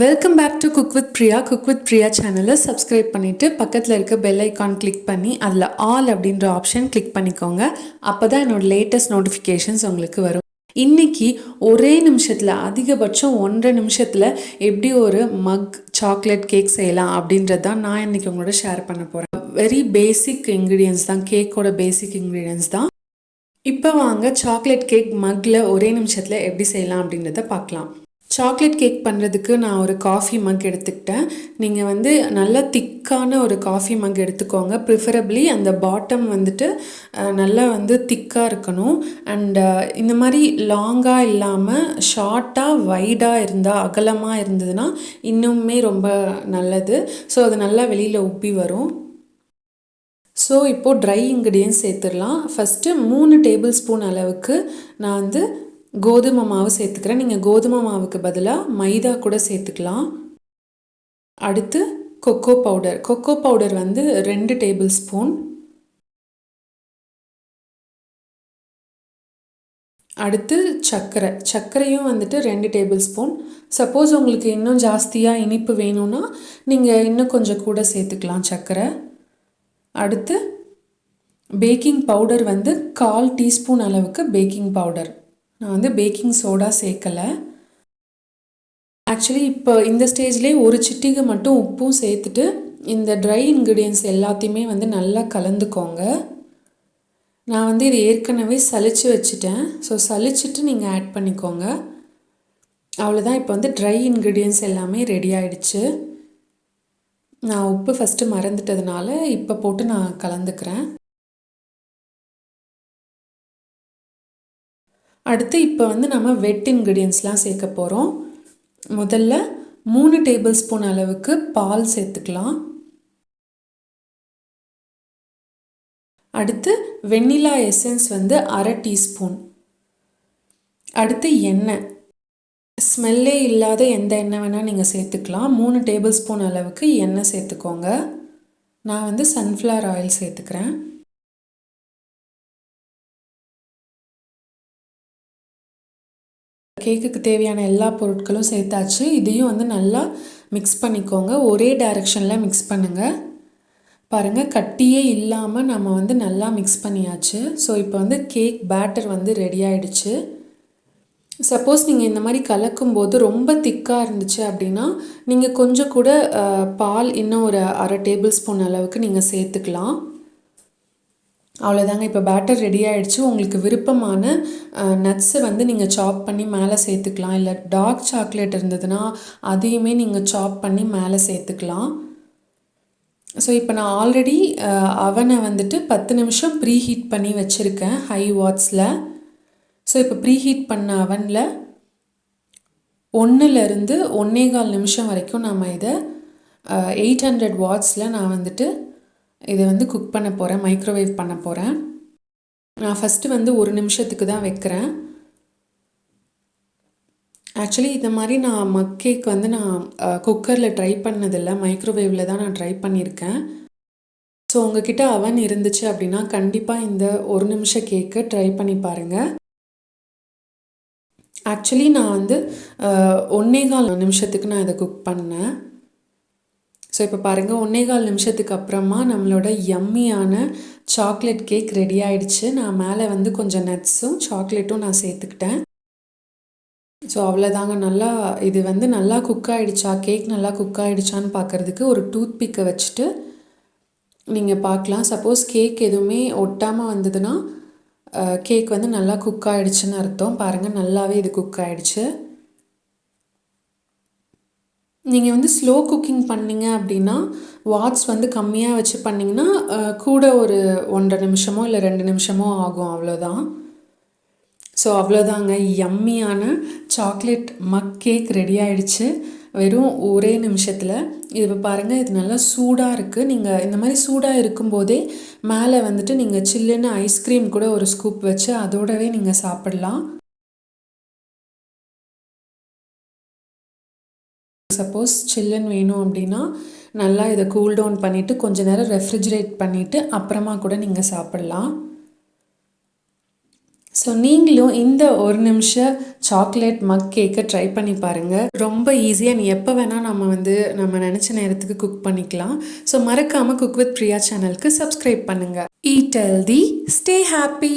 Welcome back to cook with Priya cook with Priya சேனலை subscribe பண்ணிவிட்டு பக்கத்தில் இருக்க பெல் ஐக்கான் கிளிக் பண்ணி அதில் ஆல் அப்படின்ற ஆப்ஷன் கிளிக் பண்ணிக்கோங்க. அப்போ தான் என்னோட லேட்டஸ்ட் நோட்டிஃபிகேஷன்ஸ் உங்களுக்கு வரும். இன்னைக்கு ஒரே நிமிஷத்தில் அதிகபட்சம் ஒன்றரை நிமிஷத்தில் எப்படி ஒரு மக் சாக்லேட் கேக் செய்யலாம் அப்படின்றது தான் நான் இன்றைக்கி உங்களோட ஷேர் பண்ண போகிறேன் வெரி பேசிக் இன்க்ரீடியன்ஸ் தான் கேக்கோட பேசிக் இன்க்ரீடியன்ஸ் தான். இப்போ வாங்க சாக்லேட் கேக் மக்கில் ஒரே நிமிஷத்தில் எப்படி செய்யலாம் அப்படின்றத பார்க்கலாம். சாக்லேட் கேக் பண்ணுறதுக்கு நான் ஒரு காஃபி மக் எடுத்துக்கிட்டேன். நீங்கள் வந்து நல்ல திக்கான ஒரு காஃபி மக் எடுத்துக்கோங்க. ப்ரிஃபரபிளி அந்த பாட்டம் வந்துட்டு நல்லா வந்து திக்காக இருக்கணும். அண்ட் இந்த மாதிரி லாங்காக இல்லாமல் ஷார்ட்டாக வைடாக இருந்தால் அகலமாக இருந்ததுன்னா இன்னுமே ரொம்ப நல்லது. ஸோ அது நல்லா வெளியில் உப்பி வரும். ஸோ இப்போது ட்ரை இன்க்ரீடியன்ஸ் சேர்த்துடலாம். ஃபஸ்ட்டு மூணு டேபிள் ஸ்பூன் அளவுக்கு நான் வந்து கோதுமை மாவு சேர்த்துக்கிறேன். நீங்கள் கோதுமை மாவுக்கு பதிலாக மைதா கூட சேர்த்துக்கலாம். அடுத்து கொக்கோ பவுடர் கொக்கோ பவுடர் வந்து ரெண்டு டேபிள் ஸ்பூன் அடுத்து சர்க்கரை. சர்க்கரையும் வந்துட்டு ரெண்டு டேபிள் ஸ்பூன் சப்போஸ் உங்களுக்கு இன்னும் ஜாஸ்தியாக இனிப்பு வேணும்னா நீங்கள் இன்னும் கொஞ்சம் கூட சேர்த்துக்கலாம் சர்க்கரை. அடுத்து பேக்கிங் பவுடர் வந்து கால் டீஸ்பூன் அளவுக்கு பேக்கிங் பவுடர் நான் வந்து பேக்கிங் சோடா சேர்க்கலை. ஆக்சுவலி இப்போ இந்த ஸ்டேஜ்லேயே ஒரு சிட்டிகை மட்டும் உப்பும் சேர்த்துட்டு இந்த ட்ரை இன்க்ரீடியன்ஸ் எல்லாத்தையுமே வந்து நல்லா கலந்துக்கோங்க. நான் வந்து இது ஏற்கனவே சளிச்சு வச்சுட்டேன். ஸோ சலிச்சுட்டு நீங்கள் ஆட் பண்ணிக்கோங்க. அவ்வளோதான் இப்போ வந்து ட்ரை இன்க்ரீடியன்ஸ் எல்லாமே ரெடி ஆயிடுச்சு. நான் உப்பு ஃபஸ்ட்டு மறந்துட்டதுனால இப்போ போட்டு நான் கலந்துக்கிறேன். அடுத்து இப்போ வந்து நம்ம வெட் இன்க்ரீடியன்ஸ்லாம் சேர்க்க போகிறோம் முதல்ல மூணு டேபிள் ஸ்பூன் அளவுக்கு பால் சேர்த்துக்கலாம். அடுத்து வெண்ணிலா எசன்ஸ் வந்து அரை டீஸ்பூன் அடுத்து எண்ணெய். ஸ்மெல்லே இல்லாத எந்த எண்ணெய் வேணால் நீங்கள் சேர்த்துக்கலாம். மூணு டேபிள் ஸ்பூன் அளவுக்கு எண்ணெய் சேர்த்துக்கோங்க. நான் வந்து சன்ஃப்ளவர் ஆயில் சேர்த்துக்கிறேன். கேக்குக்கு தேவையான எல்லா பொருட்களும் சேர்த்தாச்சு. இதையும் வந்து நல்லா மிக்ஸ் பண்ணிக்கோங்க. ஒரே டைரெக்ஷனில் மிக்ஸ் பண்ணுங்கள் பாருங்கள் கட்டியே இல்லாமல் நம்ம வந்து நல்லா மிக்ஸ் பண்ணியாச்சு. ஸோ இப்போ வந்து கேக் பேட்டர் வந்து ரெடி ஆயிடுச்சு. சப்போஸ் நீங்கள் இந்த மாதிரி கலக்கும்போது ரொம்ப திக்காக இருந்துச்சு அப்படின்னா நீங்கள் கொஞ்சம் கூட பால் இன்னும் ஒரு அரை டேபிள் ஸ்பூன் அளவுக்கு நீங்கள் சேர்த்துக்கலாம். அவ்வளோதாங்க இப்போ பேட்டர் ரெடி ஆகிடுச்சு உங்களுக்கு விருப்பமான நட்ஸை வந்து நீங்கள் சாப் பண்ணி மேலே சேர்த்துக்கலாம். இல்லை டார்க் சாக்லேட் இருந்ததுன்னா அதையுமே நீங்கள் சாப் பண்ணி மேலே சேர்த்துக்கலாம். ஸோ இப்போ நான் ஆல்ரெடி அவனை வந்துட்டு பத்து நிமிஷம் ப்ரீ ஹீட் பண்ணி வச்சுருக்கேன் ஹை வாட்ஸில் ஸோ இப்போ ப்ரீ ஹீட் பண்ண அவனில் ஒன்றுலேருந்து ஒன்றே கால் நிமிஷம் வரைக்கும் நம்ம இதை எயிட் ஹண்ட்ரட் வாட்ஸில் நான் வந்துட்டு இதை வந்து குக் பண்ண போகிறேன் மைக்ரோவேவ் பண்ண போகிறேன் நான் ஃபஸ்ட்டு வந்து ஒரு நிமிஷத்துக்கு தான் வைக்கிறேன். ஆக்சுவலி இந்த மாதிரி நான் மக் கேக் வந்து நான் குக்கரில் ட்ரை பண்ணதில்லை. மைக்ரோவேவில் தான் நான் ட்ரை பண்ணியிருக்கேன். ஸோ உங்ககிட்ட அவன் இருந்துச்சு அப்படின்னா கண்டிப்பாக இந்த ஒரு நிமிஷம் கேக்கு ட்ரை பண்ணி பாருங்கள் ஆக்சுவலி நான் வந்து ஒன்னே கால் நிமிஷத்துக்கு நான் இதை குக் பண்ணேன். ஸோ இப்போ பாருங்கள் ஒன்றே கால் நிமிஷத்துக்கு அப்புறமா நம்மளோட யம்மியான சாக்லேட் கேக் ரெடி ஆயிடுச்சு. நான் மேலே வந்து கொஞ்சம் நட்ஸும் சாக்லேட்டும் நான் சேர்த்துக்கிட்டேன். ஸோ அவ்வளோதாங்க நல்லா இது வந்து நல்லா குக் ஆகிடுச்சா கேக் நல்லா குக் ஆகிடுச்சான்னு பார்க்குறதுக்கு ஒரு டூத் பிக்கை வச்சுட்டு நீங்கள் பார்க்கலாம் சப்போஸ் கேக் எதுவுமே ஒட்டாமல் வந்ததுன்னா கேக் வந்து நல்லா குக் ஆகிடுச்சின்னு அர்த்தம். பாருங்கள் நல்லாவே இது குக் ஆகிடுச்சு நீங்கள் வந்து ஸ்லோ குக்கிங் பண்ணிங்க அப்படின்னா வாட்ஸ் வந்து கம்மியாக வச்சு பண்ணிங்கன்னா கூட ஒரு ஒன்றரை நிமிஷமோ இல்லை ரெண்டு நிமிஷமோ ஆகும் அவ்வளோதான் ஸோ அவ்வளோதாங்க யம்மியான சாக்லேட் மக் கேக் ரெடி ஆகிடுச்சு வெறும் ஒரே நிமிஷத்தில். இது பாருங்கள் இது நல்லா சூடாக இருக்குது நீங்கள் இந்த மாதிரி சூடாக இருக்கும்போதே மேலே வந்துட்டு நீங்கள் சில்லுன்னு ஐஸ்கிரீம் கூட ஒரு ஸ்கூப் வச்சு அதோடவே நீங்கள் சாப்பிட்லாம். சப்போஸ் சில்லுன்னு வேணும் அப்படின்னா நல்லா இதை கூல் டவுன் பண்ணிவிட்டு கொஞ்ச நேரம் ரெஃப்ரிஜரேட் பண்ணிவிட்டு அப்புறமா கூட நீங்கள் சாப்பிட்லாம். ஸோ நீங்களும் இந்த ஒரு நிமிஷம் சாக்லேட் மக் கேக்கை ட்ரை பண்ணி பாருங்கள் ரொம்ப ஈஸியாக நீ எப்போ வேணால் நம்ம வந்து நம்ம நினச்ச நேரத்துக்கு குக் பண்ணிக்கலாம். ஸோ மறக்காமல் குக் வித் பிரியா சேனலுக்கு சப்ஸ்கிரைப் பண்ணுங்கள் ஈட் ஹெல்தி ஸ்டே ஹாப்பி